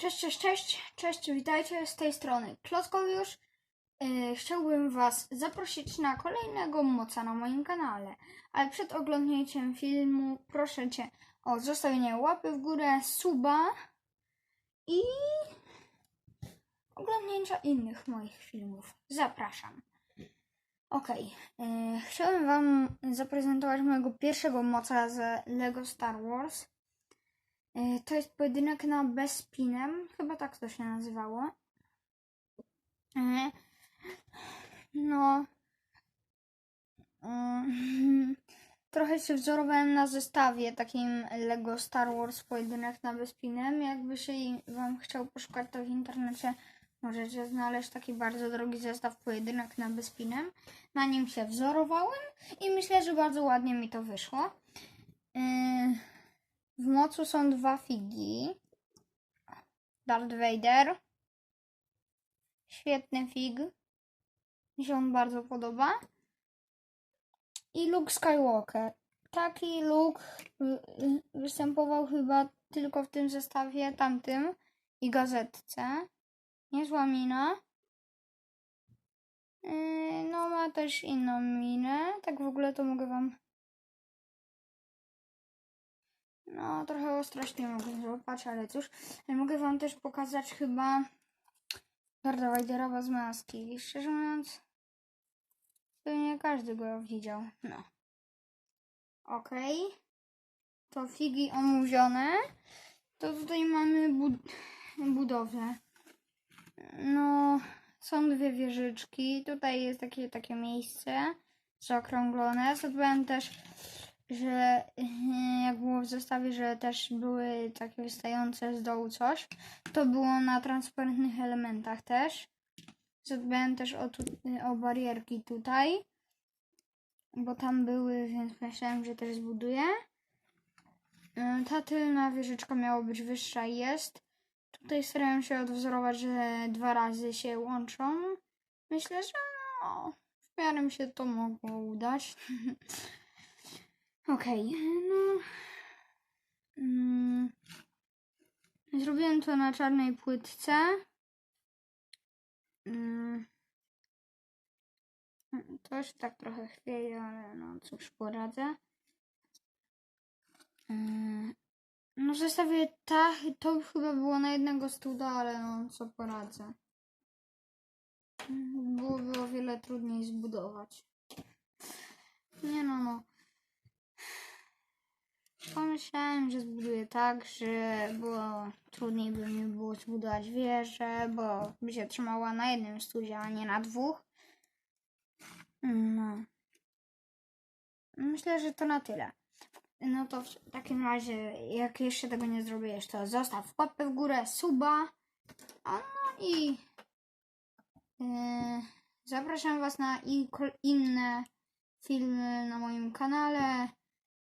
Cześć, cześć, cześć, cześć, witajcie z tej strony Klockowiusz. Yy, chciałbym Was zaprosić na kolejnego moca na moim kanale, ale przed oglądnięciem filmu proszę Cię o zostawienie łapy w górę, suba i oglądnięcia innych moich filmów. Zapraszam. Okej, yy, chciałem Wam zaprezentować mojego pierwszego moca z LEGO Star Wars. Y, To jest pojedynek na bezpinem, chyba tak to się nazywało. Y, No. mm, Trochę się wzorowałem na zestawie takim Lego Star Wars pojedynek na bezpinem. Jakby się Wam chciał poszukać to w internecie, możecie znaleźć taki bardzo drogi zestaw pojedynek na bezpinem. Na nim się wzorowałem i myślę, że bardzo ładnie mi to wyszło. Yy, w mocu są dwa figi. Darth Vader. Świetny fig. Mi się on bardzo podoba. I Luke Skywalker. Taki Luke występował chyba tylko w tym zestawie tamtym i gazetce. Niezła mina. Yy, No, ma też inną minę. Tak w ogóle to mogę wam No, trochę ostrość nie mogę złapać, ale cóż. Mogę wam też pokazać chyba Darda Vadera bez maski. Szczerze mówiąc, pewnie każdy go widział. No. Okej. To figi omówione. To tutaj mamy bud. No, są dwie wieżyczki. Tutaj jest takie, takie miejsce zaokrąglone. Zadbałem też że jak było w zestawie, że też były takie wystające z dołu coś, to było na transparentnych elementach też. Zadbałem też o, tu, o barierki tutaj, bo tam były, więc myślałem, że też zbuduję. Yy, Ta tylna wieżyczka miała być wyższa i jest. Tutaj starałem się odwzorować, że dwa razy się łączą. Myślę, że no, w miarę mi się to mogło udać. Okej, no. Mm, zrobiłem to na czarnej płytce. Mm, to się tak trochę chwieje, ale no cóż, poradzę. Mm, no w zestawie ta, to chyba było na jednego studa, ale no co poradzę. Mm, Byłoby o wiele trudniej zbudować. Nie no, no. Pomyślałem, że zbuduję tak, że było trudniej by mi było zbudować wieżę, bo by się trzymała na jednym studzie, a nie na dwóch. No. Myślę, że to na tyle. No to w takim razie, jak jeszcze tego nie zrobisz, to zostaw łapę w górę, suba. A no i yy, zapraszam Was na inne filmy na moim kanale.